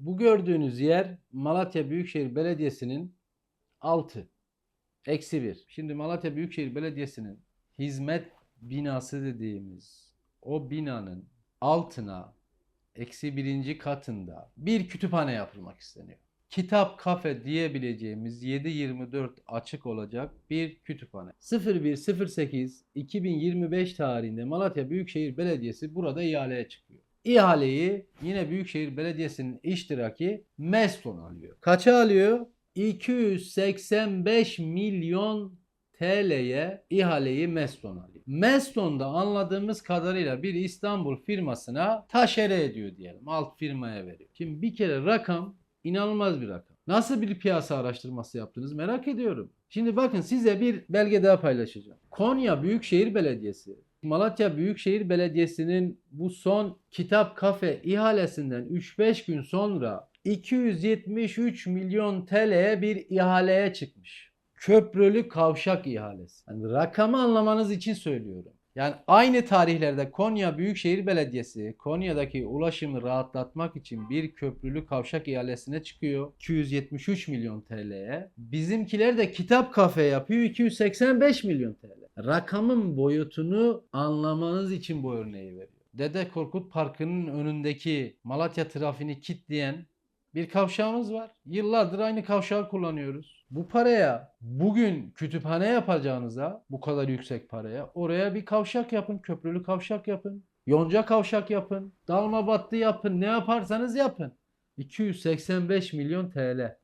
Bu gördüğünüz yer Malatya Büyükşehir Belediyesi'nin altı. Eksi bir. Şimdi Malatya Büyükşehir Belediyesi'nin hizmet binası dediğimiz o binanın altına eksi birinci katında bir kütüphane yapılmak isteniyor. Kitap kafe diyebileceğimiz 7-24 açık olacak bir kütüphane. 0108 2025 tarihinde Malatya Büyükşehir Belediyesi burada ihaleye çıkıyor. İhaleyi yine Büyükşehir Belediyesi'nin iştiraki Meston alıyor. Kaça alıyor? 285 milyon TL'ye ihaleyi Meston alıyor. Meston da anladığımız kadarıyla bir İstanbul firmasına taşere ediyor diyelim. Alt firmaya veriyor. Şimdi bir kere rakam inanılmaz bir rakam. Nasıl bir piyasa araştırması yaptınız merak ediyorum. Şimdi bakın size bir belge daha paylaşacağım. Konya Büyükşehir Belediyesi Malatya Büyükşehir Belediyesi'nin bu son kitap kafe ihalesinden 3-5 gün sonra 273 milyon TL'ye bir ihaleye çıkmış. Köprülü kavşak ihalesi. Yani rakamı anlamanız için söylüyorum. Yani aynı tarihlerde Konya Büyükşehir Belediyesi Konya'daki ulaşımı rahatlatmak için bir köprülü kavşak ihalesine çıkıyor. 273 milyon TL'ye. Bizimkiler de kitap kafe yapıyor 285 milyon TL. Rakamın boyutunu anlamanız için bu örneği veriyor. Dede Korkut Parkı'nın önündeki Malatya trafiğini kitleyen bir kavşağımız var. Yıllardır aynı kavşağı kullanıyoruz. Bu paraya bugün kütüphane yapacağınıza bu kadar yüksek paraya oraya bir kavşak yapın. Köprülü kavşak yapın. Yonca kavşak yapın. Dalma battı yapın. Ne yaparsanız yapın. 285 milyon TL.